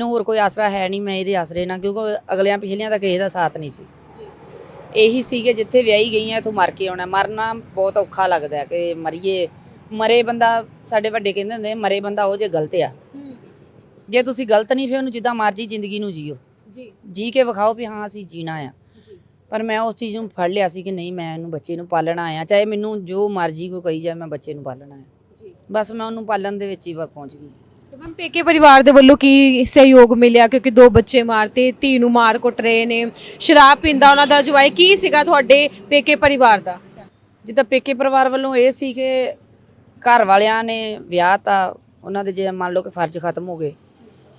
ਮੈਨੂੰ ਹੋਰ ਕੋਈ ਆਸਰਾ ਹੈ ਨਹੀਂ ਮੈਂ ਇਹਦੇ ਆਸਰੇ ਨਾਲ ਕਿਉਂਕਿ ਅਗਲਿਆਂ ਪਿਛਲੀਆਂ ਦਾ ਕਿਸੇ ਦਾ ਸਾਥ ਨਹੀਂ ਸੀ। ਇਹੀ ਸੀ ਕਿ ਜਿੱਥੇ ਵਿਆਹੀ ਗਈ ਐ ਤੂੰ ਮਰ ਕੇ ਆਉਣਾ। ਮਰਨਾ ਬਹੁਤ ਔਖਾ ਲੱਗਦਾ ਕਿ ਮਰੀਏ। ਮਰੇ ਬੰਦਾ ਸਾਡੇ ਵੱਡੇ ਕਹਿੰਦੇ ਹੁੰਦੇ ਮਰੇ ਬੰਦਾ ਉਹ ਜੇ ਗਲਤ ਆ। ਜੇ ਤੁਸੀਂ ਗਲਤ ਨਹੀਂ ਫਿਰ ਉਹਨੂੰ ਜਿੱਦਾਂ ਮਰਜ਼ੀ ਜ਼ਿੰਦਗੀ ਨੂੰ ਜੀਓ। ਜੀ। ਜੀ ਕੇ ਵਿਖਾਓ ਵੀ ਹਾਂ ਅਸੀਂ ਜੀਣਾ ਆ। ਪਰ ਮੈਂ ਉਸ ਚੀਜ਼ ਨੂੰ ਫੜ ਲਿਆ ਸੀ ਕਿ ਨਹੀਂ ਮੈਂ ਇਹਨੂੰ ਬੱਚੇ ਨੂੰ ਪਾਲਣਾ ਆ। ਚਾਹੇ ਮੈਨੂੰ ਜੋ ਮਰਜ਼ੀ ਕੋਈ ਕਹੀ ਜਾਏ ਮੈਂ ਬੱਚੇ ਨੂੰ ਪਾਲਣਾ ਆ। ਬਸ ਮੈਂ ਉਹਨੂੰ ਪਾਲਣ ਦੇ ਵਿੱਚ ਹੀ ਪਹੁੰਚ ਗਈ। ਤੇ ਮੈਮ ਪੇਕੇ ਪਰਿਵਾਰ ਦੇ ਵੱਲੋਂ ਕੀ ਸਹਿਯੋਗ ਮਿਲਿਆ? ਕਿਉਂਕਿ ਦੋ ਬੱਚੇ ਮਾਰਤੇ, ਧੀ ਨੂੰ ਮਾਰ ਕੁੱਟ ਰਹੇ ਨੇ, ਸ਼ਰਾਬ ਪੀਂਦਾ, ਉਹਨਾਂ ਦਾ ਜਵਾਈ ਕੀ ਸੀਗਾ ਤੁਹਾਡੇ ਪੇਕੇ ਪਰਿਵਾਰ ਦਾ? ਜਿੱਦਾਂ ਪੇਕੇ ਪਰਿਵਾਰ ਵੱਲੋਂ ਇਹ ਸੀ ਕਿ ਘਰ ਵਾਲਿਆਂ ਨੇ ਵਿਆਹ ਤਾਂ, ਉਹਨਾਂ ਦੇ ਜੇ ਮੰਨ ਲਓ ਕਿ ਫਰਜ਼ ਖਤਮ ਹੋ ਗਏ।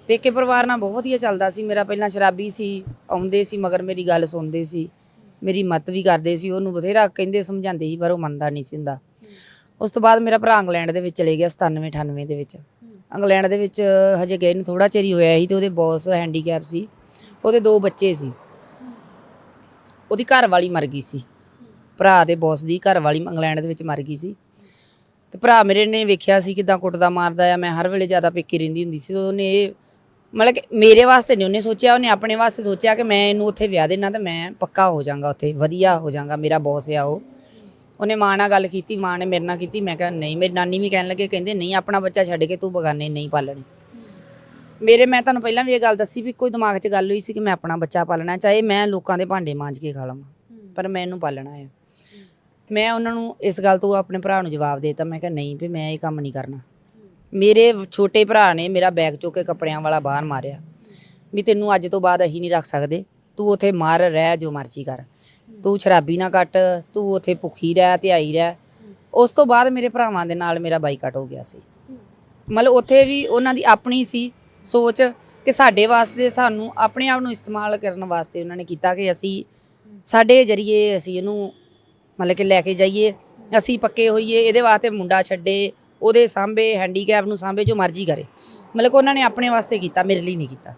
ਪੇਕੇ ਪਰਿਵਾਰ ਨਾਲ ਬਹੁਤ ਵਧੀਆ ਚੱਲਦਾ ਸੀ। ਮੇਰਾ ਪਹਿਲਾਂ ਸ਼ਰਾਬੀ ਸੀ, ਆਉਂਦੇ ਸੀ, ਮਗਰ ਮੇਰੀ ਗੱਲ ਸੁਣਦੇ ਸੀ। ਮੇਰੀ ਮਤ ਵੀ ਕਰਦੇ ਸੀ, ਉਹਨੂੰ ਬਥੇਰਾ ਕਹਿੰਦੇ, ਸਮਝਾਉਂਦੇ ਸੀ, ਪਰ ਉਹ ਮੰਨਦਾ ਨਹੀਂ ਸੀ ਹੁੰਦਾ। ਉਸ ਤੋਂ ਬਾਅਦ ਮੇਰਾ ਭਰਾ ਇੰਗਲੈਂਡ ਦੇ ਵਿੱਚ ਚਲੇ ਗਿਆ 97 98 ਦੇ ਵਿੱਚ। ਇੰਗਲੈਂਡ ਦੇ ਵਿੱਚ ਹਜੇ ਗਏ ਨੂੰ ਥੋੜਾ ਚਿਰ ਹੀ ਹੋਇਆ ਸੀ ਤੇ ਉਹਦੇ ਬੌਸ ਹੈਂਡੀਕੈਪ ਸੀ। ਉਹਦੇ ਦੋ ਬੱਚੇ ਸੀ। ਉਹਦੀ ਘਰ ਵਾਲੀ ਮਰ ਗਈ ਸੀ। ਭਰਾ ਦੇ ਬੌਸ ਦੀ ਘਰ ਵਾਲੀ ਇੰਗਲੈਂਡ ਦੇ ਵਿੱਚ ਮਰ ਗਈ ਸੀ। ਤੇ ਭਰਾ ਮੇਰੇ ਨੇ ਵੇਖਿਆ ਸੀ ਕਿਦਾਂ ਕੁੱਟਦਾ ਮਾਰਦਾ ਆ। ਮੈਂ ਹਰ ਵੇਲੇ ਜ਼ਿਆਦਾ ਪੇਕੇ ਰਹਿੰਦੀ ਹੁੰਦੀ ਸੀ। ਉਹਨੇ ਇਹ ਮਤਲਬ ਕਿ ਮੇਰੇ ਵਾਸਤੇ ਨਹੀਂ, ਉਹਨੇ ਸੋਚਿਆ, ਉਹਨੇ ਆਪਣੇ ਵਾਸਤੇ ਸੋਚਿਆ ਕਿ ਮੈਂ ਇਹਨੂੰ ਉੱਥੇ ਵਿਆਹ ਦੇਣਾ ਤੇ ਮੈਂ ਪੱਕਾ ਹੋ ਜਾਊਂਗਾ ਉੱਥੇ, ਵਧੀਆ ਹੋ ਜਾਊਂਗਾ ਮੇਰਾ ਬੌਸ ਆ ਉਹ। ਉਹਨੇ ਮਾਂ ਨਾਲ ਗੱਲ ਕੀਤੀ, ਮਾਂ ਨੇ ਮੇਰੇ ਨਾਲ ਕੀਤੀ, ਮੈਂ ਕਿਹਾ ਨਹੀਂ, ਮੇਰੀ ਨਾਨੀ ਵੀ ਕਹਿਣ ਲੱਗੇ, ਕਹਿੰਦੇ ਨਹੀਂ, ਆਪਣਾ ਬੱਚਾ ਛੱਡ ਕੇ ਤੂੰ ਬਗਾਨੇ ਨਹੀਂ ਪਾਲਣੇ। ਮੇਰੇ, ਮੈਂ ਤੁਹਾਨੂੰ ਪਹਿਲਾਂ ਵੀ ਇਹ ਗੱਲ ਦੱਸੀ ਵੀ ਕੋਈ ਦਿਮਾਗ 'ਚ ਗੱਲ ਹੋਈ ਸੀ ਕਿ ਮੈਂ ਆਪਣਾ ਬੱਚਾ ਪਾਲਣਾ, ਚਾਹੇ ਮੈਂ ਲੋਕਾਂ ਦੇ ਭਾਂਡੇ ਮਾਂਜ ਕੇ ਖਾ ਲਵਾਂ, ਪਰ ਮੈਂ ਇਹਨੂੰ ਪਾਲਣਾ ਹੈ ਮੈਂ ਉਹਨਾਂ ਨੂੰ ਇਸ ਗੱਲ ਤੋਂ ਆਪਣੇ ਭਰਾ ਨੂੰ ਜਵਾਬ ਦੇਤਾ, ਮੈਂ ਕਿਹਾ ਨਹੀਂ ਵੀ ਮੈਂ ਇਹ ਕੰਮ ਨਹੀਂ ਕਰਨਾ। ਮੇਰੇ ਛੋਟੇ ਭਰਾ ਨੇ ਮੇਰਾ ਬੈਗ ਚੁੱਕ ਕੇ ਕੱਪੜਿਆਂ ਵਾਲਾ ਬਾਹਰ ਮਾਰਿਆ। ਵੀ ਤੈਨੂੰ ਅੱਜ ਤੋਂ ਬਾਅਦ ਅਸੀਂ ਨਹੀਂ ਰੱਖ ਸਕਦੇ, ਤੂੰ ਉਥੇ ਮਾਰ, ਰਹਿ ਜੋ ਮਰਜ਼ੀ ਕਰ। ਤੂੰ ਸ਼ਰਾਬੀ ਨਾ ਕੱਟ, ਤੂੰ ਉੱਥੇ ਭੁੱਖੀ ਰਹਿ, ਧਿਆਈ ਰਹਿ। ਉਸ ਤੋਂ ਬਾਅਦ ਮੇਰੇ ਭਰਾਵਾਂ ਦੇ ਨਾਲ ਮੇਰਾ ਬਾਈਕਾਟ ਹੋ ਗਿਆ ਸੀ। ਮਤਲਬ ਉੱਥੇ ਵੀ ਉਹਨਾਂ ਦੀ ਆਪਣੀ ਸੀ ਸੋਚ ਕਿ ਸਾਡੇ ਵਾਸਤੇ ਸਾਨੂੰ ਆਪਣੇ ਆਪ ਨੂੰ ਇਸਤੇਮਾਲ ਕਰਨ ਵਾਸਤੇ ਉਹਨਾਂ ਨੇ ਕੀਤਾ ਕਿ ਅਸੀਂ ਸਾਡੇ ਜਰੀਏ ਅਸੀਂ ਇਹਨੂੰ ਮਤਲਬ ਕਿ ਲੈ ਕੇ ਜਾਈਏ, ਅਸੀਂ ਪੱਕੇ ਹੋਈਏ, ਇਹਦੇ ਵਾਸਤੇ ਮੁੰਡਾ ਛੱਡੇ, ਉਹਦੇ ਸਾਂਭੇ ਹੈਂਡੀਕੈਪ ਨੂੰ ਸਾਂਭੇ, ਜੋ ਮਰਜ਼ੀ ਕਰੇ। ਮਤਲਬ ਕਿ ਉਹਨਾਂ ਨੇ ਆਪਣੇ ਵਾਸਤੇ ਕੀਤਾ, ਮੇਰੇ ਲਈ ਨਹੀਂ ਕੀਤਾ।